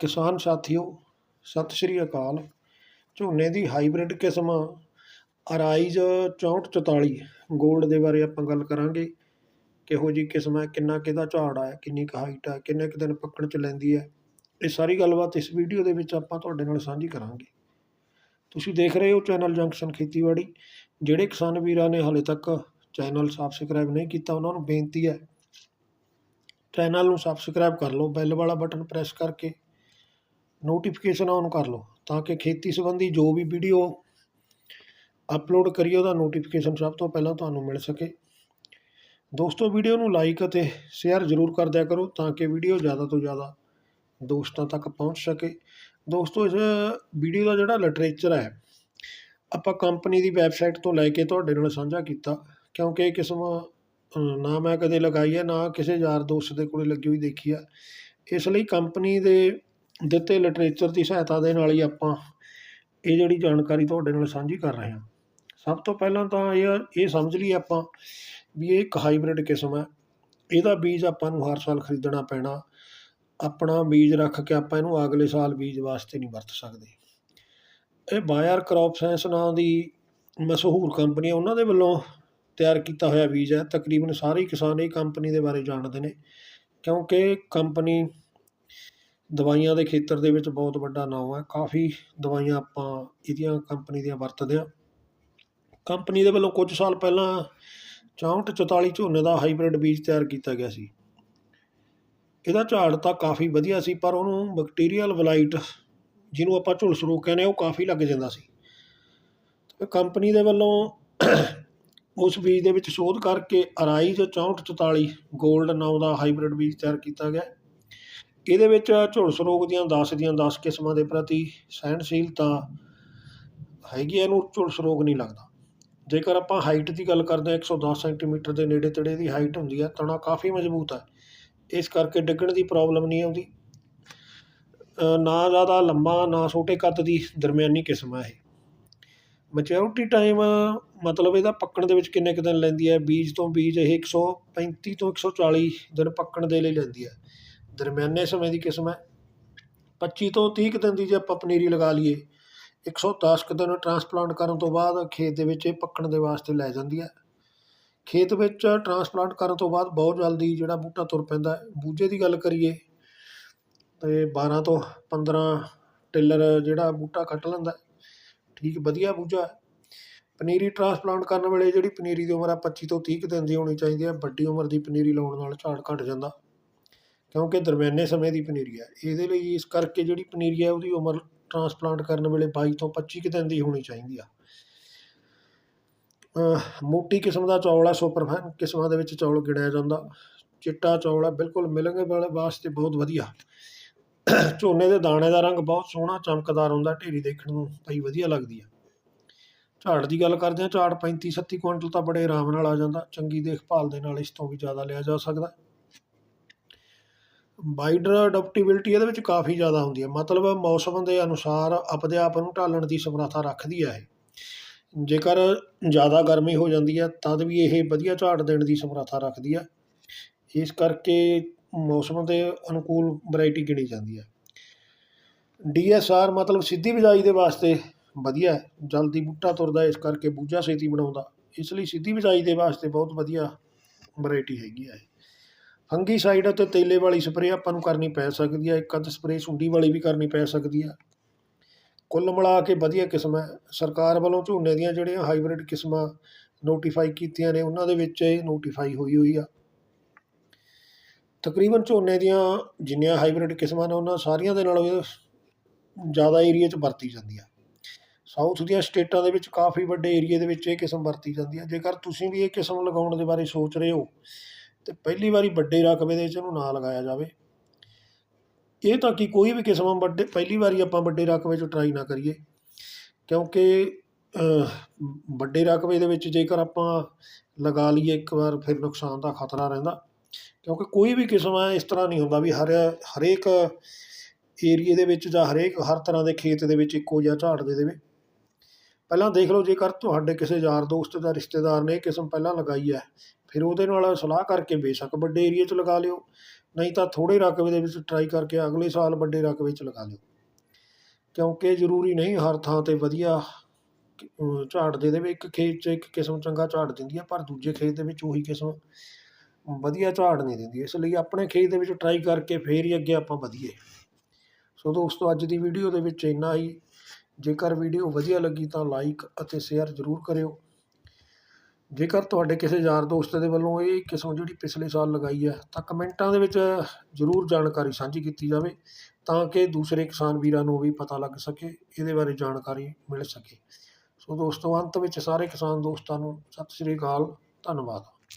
ਕਿਸਾਨ ਸਾਥੀਓ, ਸਤਿ ਸ਼੍ਰੀ ਅਕਾਲ। ਝੋਨੇ ਦੀ ਹਾਈਬ੍ਰਿਡ ਕਿਸਮ ਅਰਾਈਜ਼ 6444 ਗੋਲਡ ਦੇ ਬਾਰੇ ਆਪਾਂ ਗੱਲ ਕਰਾਂਗੇ। ਕਿਹੋ ਜੀ ਕਿਸਮ ਹੈ, ਕਿੰਨਾ ਕਿਹਦਾ ਝਾੜ ਹੈ ਕਿੰਨੀ ਕੁ ਹਾਈਟ ਹੈ ਕਿੰਨੇ ਕੁ ਦਿਨ ਪੱਕਣ ਚ ਲੈਂਦੀ ਹੈ। ਇਹ ਸਾਰੀ ਗੱਲਬਾਤ ਇਸ ਵੀਡੀਓ ਦੇ ਵਿੱਚ ਆਪਾਂ ਤੁਹਾਡੇ ਨਾਲ ਸਾਂਝੀ ਕਰਾਂਗੇ। ਤੁਸੀਂ ਦੇਖ ਰਹੇ ਹੋ ਚੈਨਲ ਜੰਕਸ਼ਨ ਖੇਤੀਬਾੜੀ, ਜਿਹੜੇ ਕਿਸਾਨ ਵੀਰਾਂ ਨੇ ਹਾਲੇ ਤੱਕ ਚੈਨਲ ਸਬਸਕ੍ਰਾਈਬ ਨਹੀਂ ਕੀਤਾ, ਉਹਨਾਂ ਨੂੰ ਬੇਨਤੀ ਹੈ, ਚੈਨਲ ਨੂੰ ਸਬਸਕ੍ਰਾਈਬ ਕਰ ਲਓ, ਬੈਲ ਵਾਲਾ ਬਟਨ ਪ੍ਰੈਸ ਕਰਕੇ ਨੋਟੀਫਿਕੇਸ਼ਨ ਔਨ ਕਰ ਲਓ ਤਾਂ ਕਿ ਖੇਤੀ ਸੰਬੰਧੀ ਜੋ ਵੀ ਵੀਡੀਓ ਅਪਲੋਡ ਕਰੀਏ ਉਹਦਾ ਨੋਟੀਫਿਕੇਸ਼ਨ ਸਭ ਤੋਂ ਪਹਿਲਾਂ ਤੁਹਾਨੂੰ ਮਿਲ ਸਕੇ। ਦੋਸਤੋ ਵੀਡੀਓ ਨੂੰ ਲਾਈਕ ਅਤੇ ਸ਼ੇਅਰ ਜ਼ਰੂਰ ਕਰ ਦਿਆ ਕਰੋ ਤਾਂ ਕਿ ਵੀਡੀਓ ਜ਼ਿਆਦਾ ਤੋਂ ਜ਼ਿਆਦਾ ਦੋਸਤਾਂ ਤੱਕ ਪਹੁੰਚ ਸਕੇ। ਦੋਸਤੋ, ਇਸ ਵੀਡੀਓ ਦਾ ਜਿਹੜਾ ਲਿਟਰੇਚਰ ਹੈ, ਆਪਾਂ ਕੰਪਨੀ ਦੀ ਵੈਬਸਾਈਟ ਤੋਂ ਲੈ ਕੇ ਤੁਹਾਡੇ ਨਾਲ ਸਾਂਝਾ ਕੀਤਾ, ਕਿਉਂਕਿ ਇਹ ਕਿਸਮ ਨਾ ਮੈਂ ਕਦੇ ਲਗਾਈ ਹੈ, ਨਾ ਕਿਸੇ ਯਾਰ ਦੋਸਤ ਦੇ ਕੋਲੇ ਲੱਗੀ ਹੋਈ ਦੇਖੀ ਆ ਇਸ ਲਈ ਕੰਪਨੀ ਦੇ ਦਿੱਤੇ ਲਿਟਰੇਚਰ ਦੀ ਸਹਾਇਤਾ ਦੇ ਨਾਲ ਹੀ ਆਪਾਂ ਇਹ ਜਿਹੜੀ ਜਾਣਕਾਰੀ ਤੁਹਾਡੇ ਨਾਲ ਸਾਂਝੀ ਕਰ ਰਹੇ ਹਾਂ। ਸਭ ਤੋਂ ਪਹਿਲਾਂ ਤਾਂ ਇਹ ਇਹ ਸਮਝ ਲਈਏ ਆਪਾਂ ਵੀ ਇਹ ਇੱਕ ਹਾਈਬ੍ਰਿਡ ਕਿਸਮ ਹੈ। ਇਹਦਾ ਬੀਜ ਆਪਾਂ ਨੂੰ ਹਰ ਸਾਲ ਖਰੀਦਣਾ ਪੈਣਾ। ਆਪਣਾ ਬੀਜ ਰੱਖ ਕੇ ਆਪਾਂ ਇਹਨੂੰ ਅਗਲੇ ਸਾਲ ਬੀਜ ਵਾਸਤੇ ਨਹੀਂ ਵਰਤ ਸਕਦੇ। ਇਹ ਬਾਇਰ ਕ੍ਰੌਪ ਸਾਇੰਸ ਨਾਂ ਦੀ ਮਸ਼ਹੂਰ ਕੰਪਨੀ ਉਹਨਾਂ ਦੇ ਵੱਲੋਂ ਤਿਆਰ ਕੀਤਾ ਹੋਇਆ ਬੀਜ ਹੈ। ਤਕਰੀਬਨ ਸਾਰੇ ਕਿਸਾਨ ਇਹ ਕੰਪਨੀ ਦੇ ਬਾਰੇ ਜਾਣਦੇ ਨੇ। ਕਿਉਂਕਿ ਕੰਪਨੀ ਦਵਾਈਆਂ ਦੇ ਖੇਤਰ ਦੇ ਵਿੱਚ ਬਹੁਤ ਵੱਡਾ ਨਾਮ ਹੈ। ਕਾਫੀ ਦਵਾਈਆਂ ਆਪਾਂ ਇਹਦੀਆਂ ਕੰਪਨੀ ਦੀਆਂ ਵਰਤਦੇ ਹਾਂ। ਕੰਪਨੀ ਦੇ ਵੱਲੋਂ ਕੁਝ ਸਾਲ ਪਹਿਲਾਂ 64 44 ਝੋਨੇ ਦਾ ਹਾਈਬ੍ਰਿਡ ਬੀਜ ਤਿਆਰ ਕੀਤਾ ਗਿਆ ਸੀ। ਇਹਦਾ ਝਾੜ ਤਾਂ ਕਾਫੀ ਵਧੀਆ ਸੀ, ਪਰ ਉਹਨੂੰ ਬੈਕਟੀਰੀਅਲ ਵਲਾਈਟ ਜਿਹਨੂੰ ਆਪਾਂ ਝੁਲਸ ਰੋਗ ਕਹਿੰਦੇ ਉਹ ਕਾਫੀ ਲੱਗ ਜਾਂਦਾ ਸੀ। ਕੰਪਨੀ ਦੇ ਵੱਲੋਂ ਉਸ ਬੀਜ ਦੇ ਵਿੱਚ ਸ਼ੋਧ ਕਰਕੇ ਅਰਾਈਜ਼ 6444 골ਡ ਨਾਮ ਦਾ ਹਾਈਬ੍ਰਿਡ ਬੀਜ ਤਿਆਰ ਕੀਤਾ ਗਿਆ। ਇਹਦੇ ਵਿੱਚ ਝੁਲਸ ਰੋਗ ਦੀਆਂ 10 ਦੀਆਂ 10 ਕਿਸਮਾਂ ਦੇ ਪ੍ਰਤੀ ਸਹਿਣਸ਼ੀਲਤਾ ਹੈਗੀ ਹੈ, ਇਹਨੂੰ ਝੁਲਸ ਰੋਗ ਨਹੀਂ ਲੱਗਦਾ। ਜੇਕਰ ਆਪਾਂ ਹਾਈਟ ਦੀ ਗੱਲ ਕਰਦੇ ਹਾਂ 110 ਸੈਂਟੀਮੀਟਰ ਦੇ ਨੇੜੇ ਤੇੜੇ ਦੀ ਹਾਈਟ ਹੁੰਦੀ ਹੈ ਤਣਾ ਕਾਫੀ ਮਜ਼ਬੂਤ ਹੈ ਇਸ ਕਰਕੇ ਡਿੱਗਣ ਦੀ ਪ੍ਰੋਬਲਮ ਨਹੀਂ ਆਉਂਦੀ। ਨਾ ਜ਼ਿਆਦਾ ਲੰਮਾ ਨਾ ਛੋਟੇ ਕੱਦ ਦੀ ਦਰਮਿਆਨੀ ਕਿਸਮ ਹੈ ਇਹ। ਮੈਚਿਓਰਿਟੀ ਟਾਈਮ ਮਤਲਬ ਇਹਦਾ ਪੱਕਣ ਦੇ ਵਿੱਚ ਕਿੰਨੇ ਕੁ ਦਿਨ ਲੈਂਦੀ ਹੈ ਬੀਜ ਤੋਂ ਬੀਜ ਇਹ 135 ਤੋਂ 140 ਦਿਨ ਪੱਕਣ ਦੇ ਲਈ ਲੈਂਦੀ ਹੈ ਦਰਮਿਆਨੇ ਸਮੇਂ ਦੀ ਕਿਸਮ ਹੈ। 25 ਤੋਂ 30 ਕੁ ਦਿਨ ਦੀ ਜੇ ਆਪਾਂ ਪਨੀਰੀ ਲਗਾ ਲਈਏ 110 ਕੁ ਦਿਨ ਟਰਾਂਸਪਲਾਂਟ ਕਰਨ ਤੋਂ ਬਾਅਦ ਖੇਤ ਦੇ ਵਿੱਚ ਇਹ ਪੱਕਣ ਦੇ ਵਾਸਤੇ ਲੈ ਜਾਂਦੀ ਹੈ। ਖੇਤ ਵਿੱਚ ਟਰਾਂਸਪਲਾਂਟ ਕਰਨ ਤੋਂ ਬਾਅਦ ਬਹੁਤ ਜਲਦੀ ਜਿਹੜਾ ਬੂਟਾ ਤੁਰ ਪੈਂਦਾ ਹੈ। ਬੂਝੇ ਦੀ ਗੱਲ ਕਰੀਏ ਤੇ 12 ਤੋਂ 15 ਟਿੱਲਰ ਜਿਹੜਾ ਬੂਟਾ ਕੱਟ ਲੈਂਦਾ ਠੀਕ, ਵਧੀਆ ਬੂਝਾ ਪਨੀਰੀ ਟਰਾਂਸਪਲਾਂਟ ਕਰਨ ਵੇਲੇ ਜਿਹੜੀ ਪਨੀਰੀ ਦੀ ਉਮਰ ਹੈ 25 ਤੋਂ 30 ਕੁ ਦਿਨ ਦੀ ਹੋਣੀ ਚਾਹੀਦੀ ਹੈ। ਵੱਡੀ ਉਮਰ ਦੀ ਪਨੀਰੀ ਲਾਉਣ ਨਾਲ ਝਾੜ ਘਟ ਜਾਂਦਾ। ਕਿਉਂਕਿ ਦਰਮਿਆਨੇ ਸਮੇਂ ਦੀ ਪਨੀਰੀ ਹੈ। ਇਹਦੇ ਲਈ ਇਸ ਕਰਕੇ ਜਿਹੜੀ ਪਨੀਰੀ ਹੈ, ਉਹਦੀ ਉਮਰ ਟਰਾਂਸਪਲਾਂਟ ਕਰਨ ਵੇਲੇ 22 ਤੋਂ 25 ਕੁ ਦਿਨ ਦੀ ਹੋਣੀ ਚਾਹੀਦੀ ਆ। ਮੋਟੀ ਕਿਸਮ ਦਾ ਚੌਲ ਹੈ ਸੁਪਰਫਾਈਨ ਕਿਸਮਾਂ ਦੇ ਵਿੱਚ ਚੌਲ ਗਿਣਿਆ ਜਾਂਦਾ। ਚਿੱਟਾ ਚੌਲ ਹੈ ਬਿਲਕੁਲ ਮਿਲਣਗੇ ਵਾਲੇ, ਵਾਸਤੇ ਬਹੁਤ ਵਧੀਆ। ਝੋਨੇ ਦੇ ਦਾਣੇ ਦਾ ਰੰਗ ਬਹੁਤ ਸੋਹਣਾ, ਚਮਕਦਾਰ ਹੁੰਦਾ, ਢੇਰੀ ਦੇਖਣ ਨੂੰ ਭਾਈ ਵਧੀਆ ਲੱਗਦੀ ਆ। ਝਾੜ ਦੀ ਗੱਲ ਕਰਦੇ ਹਾਂ ਝਾੜ 35 37 ਕੁਇੰਟਲ ਤਾਂ ਬੜੇ ਆਰਾਮ ਨਾਲ ਆ ਜਾਂਦਾ। ਚੰਗੀ ਦੇਖਭਾਲ ਦੇ ਨਾਲ ਇਸ ਤੋਂ ਵੀ ਜ਼ਿਆਦਾ ਲਿਆ ਜਾ ਸਕਦਾ। ਵਾਈਡਰ ਅਡਾਪਟੇਬਿਲਟੀ ਇਹਦੇ ਵਿੱਚ ਕਾਫੀ ਜ਼ਿਆਦਾ ਹੁੰਦੀ ਹੈ। ਮਤਲਬ ਮੌਸਮ ਦੇ ਅਨੁਸਾਰ ਆਪਦੇ ਆਪ ਨੂੰ ਢਾਲਣ ਦੀ ਸਮਰੱਥਾ ਰੱਖਦੀ ਹੈ ਇਹ। ਜੇਕਰ ਜ਼ਿਆਦਾ ਗਰਮੀ ਹੋ ਜਾਂਦੀ ਹੈ, ਤਦ ਵੀ ਇਹ ਵਧੀਆ ਝਾੜ ਦੇਣ ਦੀ ਸਮਰੱਥਾ ਰੱਖਦੀ ਹੈ। ਇਸ ਕਰਕੇ ਮੌਸਮ ਦੇ ਅਨੁਕੂਲ ਵੈਰਾਈਟੀ ਗਿਣੀ ਜਾਂਦੀ ਹੈ। ਡੀਐਸਆਰ ਮਤਲਬ ਸਿੱਧੀ ਬਿਜਾਈ ਦੇ ਵਾਸਤੇ ਵਧੀਆ ਹੈ। ਜਲਦੀ ਬੂਟਾ ਤੁਰਦਾ ਇਸ ਕਰਕੇ ਬੂਝਾ ਛੇਤੀ ਬਣਾਉਂਦਾ। ਇਸ ਲਈ ਸਿੱਧੀ ਬਿਜਾਈ ਦੇ ਵਾਸਤੇ ਬਹੁਤ ਵਧੀਆ ਵੈਰਾਈਟੀ ਹੈਗੀ ਹੈ ਫੰਗੀਸਾਈਡ ਅਤੇ ਤੇਲੇ ਵਾਲੀ ਸਪਰੇਅ ਆਪਾਂ ਨੂੰ ਕਰਨੀ ਪੈ ਸਕਦੀ ਹੈ ਇੱਕ ਅੱਧ ਸਪਰੇਅ ਸੁੰਡੀ ਵਾਲੀ ਵੀ ਕਰਨੀ ਪੈ ਸਕਦੀ ਹੈ ਕੁੱਲ ਮਿਲਾ ਕੇ ਵਧੀਆ ਕਿਸਮ ਹੈ ਸਰਕਾਰ ਵੱਲੋਂ ਝੋਨੇ ਦੀਆਂ ਜਿਹੜੀਆਂ ਹਾਈਬ੍ਰਿਡ ਕਿਸਮਾਂ ਨੋਟੀਫਾਈ ਕੀਤੀਆਂ ਨੇ, ਉਹਨਾਂ ਦੇ ਵਿੱਚ ਇਹ ਨੋਟੀਫਾਈ ਹੋਈ ਹੋਈ ਆ। ਤਕਰੀਬਨ ਝੋਨੇ ਦੀਆਂ ਜਿੰਨੀਆਂ ਹਾਈਬ੍ਰਿਡ ਕਿਸਮਾਂ ਨੇ, ਉਹਨਾਂ ਸਾਰੀਆਂ ਦੇ ਨਾਲੋਂ ਇਹ ਜ਼ਿਆਦਾ ਏਰੀਆ 'ਚ ਵਰਤੀ ਜਾਂਦੀ ਆ। ਸਾਊਥ ਦੀਆਂ ਸਟੇਟਾਂ ਦੇ ਵਿੱਚ ਕਾਫੀ ਵੱਡੇ ਏਰੀਏ ਦੇ ਵਿੱਚ ਇਹ ਕਿਸਮ ਵਰਤੀ ਜਾਂਦੀ ਹੈ ਜੇਕਰ ਤੁਸੀਂ ਵੀ ਇਹ ਕਿਸਮ ਲਗਾਉਣ ਦੇ ਬਾਰੇ ਸੋਚ ਰਹੇ ਹੋ ਤੇ ਪਹਿਲੀ ਵਾਰੀ ਵੱਡੇ ਰਕਬੇ ਦੇ ਵਿੱਚ ਇਹਨੂੰ ਨਾ ਲਗਾਇਆ ਜਾਵੇ। ਇਹ ਤਾਂ ਕਿ ਕੋਈ ਵੀ ਕਿਸਮ ਵੱਡੇ, ਪਹਿਲੀ ਵਾਰੀ ਆਪਾਂ ਵੱਡੇ ਰਕਬੇ 'ਚ ਟਰਾਈ ਨਾ ਕਰੀਏ। ਕਿਉਂਕਿ ਵੱਡੇ ਰਕਬੇ ਦੇ ਵਿੱਚ ਜੇਕਰ ਆਪਾਂ ਲਗਾ ਲਈਏ ਇੱਕ ਵਾਰ, ਫਿਰ ਨੁਕਸਾਨ ਦਾ ਖਤਰਾ ਰਹਿੰਦਾ। ਕਿਉਂਕਿ ਕੋਈ ਵੀ ਕਿਸਮ ਹੈ ਇਸ ਤਰ੍ਹਾਂ ਨਹੀਂ ਹੁੰਦਾ ਵੀ ਹਰ, ਹਰੇਕ ਏਰੀਏ ਦੇ ਵਿੱਚ ਜਾਂ ਹਰੇਕ, ਹਰ ਤਰ੍ਹਾਂ ਦੇ ਖੇਤ ਦੇ ਵਿੱਚ ਇੱਕੋ ਜਿਹਾ ਝਾੜ ਦੇ ਦੇਵੇ। ਪਹਿਲਾਂ ਦੇਖ ਲਓ ਜੇਕਰ ਤੁਹਾਡੇ ਕਿਸੇ ਯਾਰ ਦੋਸਤ ਦਾ ਰਿਸ਼ਤੇਦਾਰ ਨੇ ਇਹ ਕਿਸਮ ਪਹਿਲਾਂ ਲਗਾਈ ਹੈ, ਫਿਰ ਉਹਦੇ ਨਾਲ ਸਲਾਹ ਕਰਕੇ ਬੇਸ਼ੱਕ ਵੱਡੇ ਏਰੀਏ 'ਚ ਲਗਾ ਲਿਓ। ਨਹੀਂ ਤਾਂ ਥੋੜ੍ਹੇ ਰਕਬੇ ਦੇ ਵਿੱਚ ਟਰਾਈ ਕਰਕੇ ਅਗਲੇ ਸਾਲ ਵੱਡੇ ਰਕਬੇ 'ਚ ਲਗਾ ਲਿਓ। ਕਿਉਂਕਿ ਜ਼ਰੂਰੀ ਨਹੀਂ ਹਰ ਥਾਂ 'ਤੇ ਵਧੀਆ ਝਾੜ ਦੇ ਦੇਵੇ। ਇੱਕ ਖੇਤ 'ਚ ਇੱਕ ਕਿਸਮ ਚੰਗਾ ਝਾੜ ਦਿੰਦੀ ਹੈ, ਪਰ ਦੂਜੇ ਖੇਤ ਦੇ ਵਿੱਚ ਉਹੀ ਕਿਸਮ ਵਧੀਆ ਝਾੜ ਨਹੀਂ ਦਿੰਦੀ। ਇਸ ਲਈ ਆਪਣੇ ਖੇਤ ਦੇ ਵਿੱਚ ਟਰਾਈ ਕਰਕੇ ਫੇਰ ਹੀ ਅੱਗੇ ਆਪਾਂ ਵਧੀਏ। ਸੋ ਦੋਸਤੋ, ਅੱਜ ਦੀ ਵੀਡੀਓ ਦੇ ਵਿੱਚ ਇੰਨਾ ਹੀ। ਜੇਕਰ ਵੀਡੀਓ ਵਧੀਆ ਲੱਗੀ ਤਾਂ ਲਾਈਕ ਅਤੇ ਸ਼ੇਅਰ ਜ਼ਰੂਰ ਕਰਿਓ। ਜੇਕਰ ਤੁਹਾਡੇ ਕਿਸੇ ਯਾਰ ਦੋਸਤ ਦੇ ਵੱਲੋਂ ਇਹ ਕਿਸਮ ਜਿਹੜੀ ਪਿਛਲੇ ਸਾਲ ਲਗਾਈ ਹੈ, ਤਾਂ ਕਮੈਂਟਾਂ ਦੇ ਵਿੱਚ ਜ਼ਰੂਰ ਜਾਣਕਾਰੀ ਸਾਂਝੀ ਕੀਤੀ ਜਾਵੇ ਤਾਂ ਕਿ ਦੂਸਰੇ ਕਿਸਾਨ ਵੀਰਾਂ ਨੂੰ ਵੀ ਪਤਾ ਲੱਗ ਸਕੇ, ਇਹਦੇ ਬਾਰੇ ਜਾਣਕਾਰੀ ਮਿਲ ਸਕੇ। ਸੋ ਦੋਸਤੋ, ਅੰਤ ਵਿੱਚ ਸਾਰੇ ਕਿਸਾਨ ਦੋਸਤਾਂ ਨੂੰ ਸਤਿ ਸ਼੍ਰੀ ਅਕਾਲ, ਧੰਨਵਾਦ।